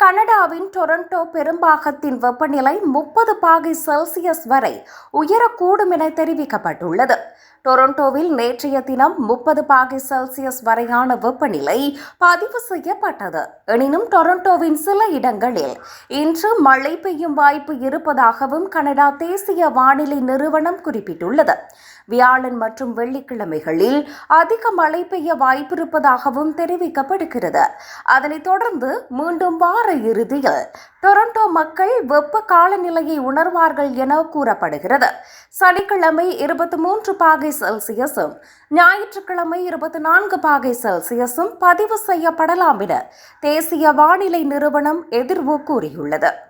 கனடாவின் டொரண்டோ பெரும்பாகத்தின் வெப்பநிலை முப்பது பாகை செல்சியஸ் வரை உயரக்கூடும் என தெரிவிக்கப்பட்டுள்ளது. டொரண்டோவில் நேற்றைய தினம் முப்பது பாகை செல்சியஸ் வரையான வெப்பநிலை பதிவு செய்யப்பட்டது. எனினும் டொரண்டோவின் சில இடங்களில் இன்று மழை பெய்யும் வாய்ப்பு இருப்பதாகவும் கனடா தேசிய வானிலை நிறுவனம் குறிப்பிட்டுள்ளது. வியாழன் மற்றும் வெள்ளிக்கிழமைகளில் அதிக மழை பெய்ய வாய்ப்பிருப்பதாகவும் தெரிவிக்கப்படுகிறது. அதனைத் தொடர்ந்து மீண்டும் வார இறுதியில் டொரண்டோ மக்கள் வெப்ப காலநிலையை உணர்வார்கள் என கூறப்படுகிறது. சனிக்கிழமை இருபத்தி மூன்று பாகை செல்சியஸும் ஞாயிற்றுக்கிழமை இருபத்தி நான்கு பாகை செல்சியஸும் பதிவு செய்யப்படலாம் என தேசிய வானிலை நிறுவனம் எதிர்வு கூறியுள்ளது.